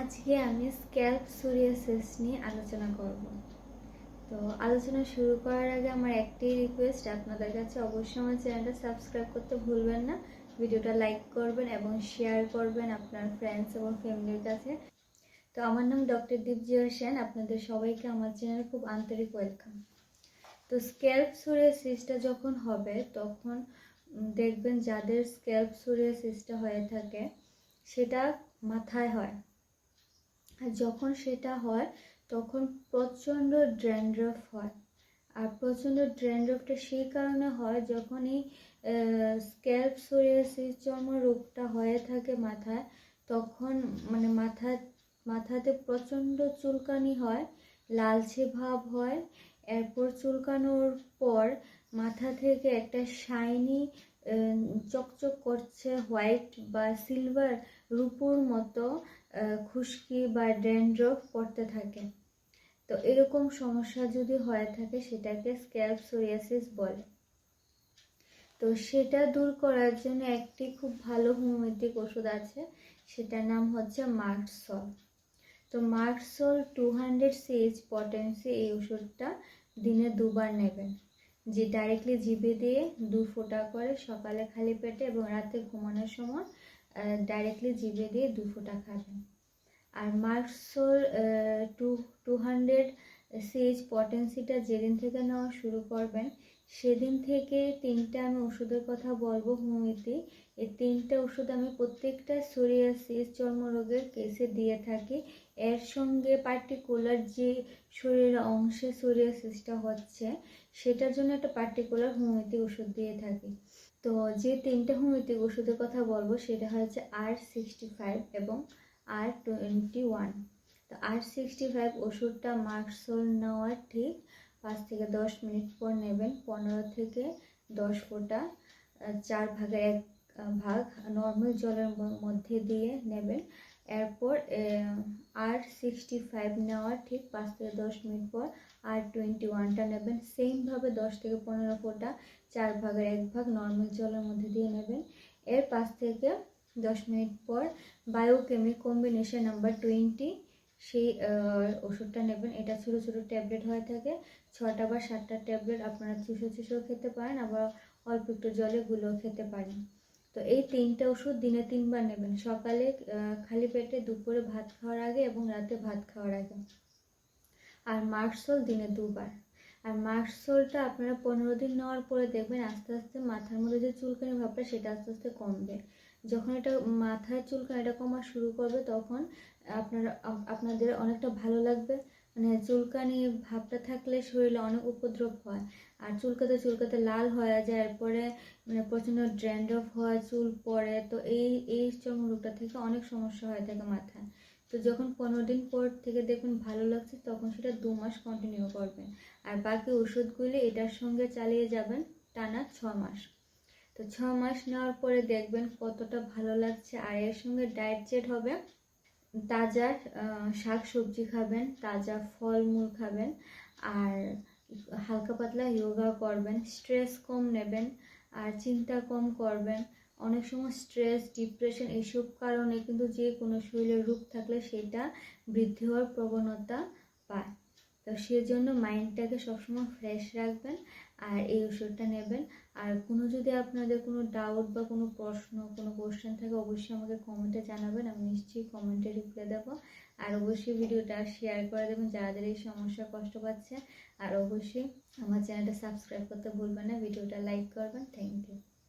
আজকে আমি scalp psoriasis নিয়ে আলোচনা করব। তো আলোচনা শুরু করার আগে আমার একটাই রিকোয়েস্ট আপনাদের কাছে অবশ্যই আমার চ্যানেলটা সাবস্ক্রাইব করতে ভুলবেন না। ভিডিওটা লাইক করবেন এবং শেয়ার করবেন আপনার ফ্রেন্ডস এবং ফ্যামিলির কাছে। তো আমার নাম ডক্টর দীপজিয়া সেন, আপনাদের সবাইকে আমার চ্যানেলে খুব আন্তরিক ওয়েলকাম তো স্ক্যাল্প সোরিয়াসিসটা যখন হবে, তখন দেখবেন যাদের স্ক্যাল্প সোরিয়াসিসটা হয়ে থাকে, সেটা মাথায় হয়। আর যখন সেটা হয়, তখন প্রচণ্ড ড্র্যান্ড্রফ হয়। আর প্রচণ্ড ড্র্যান্ড্রফটা সেই কারণে হয় যখন এই স্ক্যাল্প সোরিয়াসিস চর্ম রোগটা হয়ে থাকে মাথায়, তখন মানে মাথা, মাথাতে প্রচণ্ড চুলকানি হয়, লালচে ভাব হয়। এরপর চুলকানোর পর মাথা থেকে একটা শাইনি চকচক করছে হোয়াইট বা সিলভার রূপোর মতো খুশকি বা ড্যান্ড্রফ পড়তে থাকে। তো এরকম সমস্যা যদি হয়ে থাকে, সেটাকে স্ক্যাল্প সোরিয়াসিস বলে। তো সেটা দূর করার জন্য একটি খুব ভালো হোমিওপ্যাথিক ওষুধ আছে, সেটার নাম হচ্ছে মার্কসল। তো merc sol two hundred CH potency এই ওষুধটা দিনে দুবার নেবেন। যে ডাইরেক্টলি জিভে দিয়ে দু ফোঁটা করে সকালে খালি পেটে এবং রাতে ঘুমানোর সময় ডাইরেক্টলি জিভে দিয়ে দু ফোঁটা খাবেন। আর merc sol two two hundred CH পটেন্সিটা যেদিন থেকে নেওয়া শুরু করবেন সেদিন থেকে তিনটা আমি ওষুধের কথা বলব হোমিওপ্যাথি এই তিনটা ওষুধ আমি প্রত্যেকটা সোরিয়াসিস চর্মরোগের কেসে দিয়ে থাকি। এর সঙ্গে পার্টিকুলার যে শরীরের অংশে সোরিয়াসিসটা হচ্ছে, সেটার জন্য একটা পার্টিকুলার হোমিওপ্যাথি ওষুধ দিয়ে থাকি। তো যে তিনটা হোমিওপ্যাথিক ওষুধের কথা বলব, সেটা হচ্ছে আর সিক্সটি ফাইভ এবং আর টোয়েন্টি ওয়ান তো আর সিক্সটি ফাইভ ওষুধটা মার্কসোল নেওয়ার ঠিক। পাঁচ থেকে দশ মিনিট পর নেবেন। পনেরো থেকে দশ ফোঁটা চার ভাগের এক ভাগ নর্মাল জলের মধ্যে দিয়ে নেবেন। এরপর আর সিক্সটি ফাইভ নেওয়ার ঠিক। পাঁচ থেকে দশ মিনিট পর আর টোয়েন্টি ওয়ানটা নেবেন সেমভাবে দশ থেকে পনেরো ফোঁটা, চার ভাগের এক ভাগ নর্মাল জলের মধ্যে দিয়ে নেবেন। এর পাঁচ থেকে দশ মিনিট পর বায়োকেমিক কম্বিনেশন নাম্বার টোয়েন্টি সেই ওষুধটা নেবেন। এটা ছোটো ছোটো ট্যাবলেট হয়ে থাকে। ছটা বা সাতটা ট্যাবলেট আপনারা চুষো চুষো খেতে পারেন, আবার অল্প একটু জলে গুলেও খেতে পারেন। তো এই তিনটা ওষুধ দিনে তিনবার নেবেন। সকালে খালি পেটে, দুপুরে ভাত খাওয়ার আগে এবং রাতে ভাত খাওয়ার আগে। আর মার্কসোল দিনে দুবার। আর মার্কসোলটা আপনারা পনেরো দিন নেওয়ার পরে দেখবেন আস্তে আস্তে মাথার মধ্যে যে চুলকানি ভাবটা সেটা আস্তে আস্তে কমবে। যখন এটা মাথায় চুলকানিটা কমা শুরু করবে তখন আপনার, আপনাদের অনেকটা ভালো লাগবে। মানে চুলকানি ভাবটা থাকলে শরীরে অনেক উপদ্রব হয়। আর চুলকাতে চুলকাতে লাল হয়ে যায়, এরপরে মানে প্রচণ্ড ড্র্যান্ড্রফ হয় চুল পড়ে তো এই এই চর্মরোগটা থেকে অনেক সমস্যা হয়ে থাকে মাথায়। তো যখন পনেরো দিন পর থেকে দেখবেন ভালো লাগছে, তখন সেটা দু মাস কন্টিনিউ করবেন। আর বাকি ওষুধগুলি এটার সঙ্গে চালিয়ে যাবেন টানা ছ মাস। তো ছ মাস নেওয়ার পরে দেখবেন কতটা ভালো লাগছে। আর এর সঙ্গে ডায়েট চেট হবে। তাজা শাক সবজি খাবেন, তাজা ফলমূল খাবেন, আর হালকা পাতলা যোগা করবেন। স্ট্রেস কম নেবেন, আর চিন্তা কম করবেন। অনেক সময় স্ট্রেস ডিপ্রেশন এইসব কারণে কিন্তু যে কোনো শরীরের রোগ থাকলে সেটা বৃদ্ধি হওয়ার প্রবণতা পায়। তো সেজন্য মাইন্ডটাকে সবসময় ফ্রেশ রাখবেন। আর এই ওষুধটা নেবেন। আর কোনো যদি আপনাদের কোনো ডাউট বা কোনো প্রশ্ন, কোনো কোশ্চেন থাকে, অবশ্যই আমাকে কমেন্টে জানাবেন। আমি নিশ্চয়ই কমেন্টে রিপ্লাই দেবো। আর অবশ্যই ভিডিওটা শেয়ার করে দেবেন যাদের এই সমস্যা কষ্ট পাচ্ছে। আর অবশ্যই আমার চ্যানেলটা সাবস্ক্রাইব করতে ভুলবেন না। ভিডিওটা লাইক করবেন। Thank you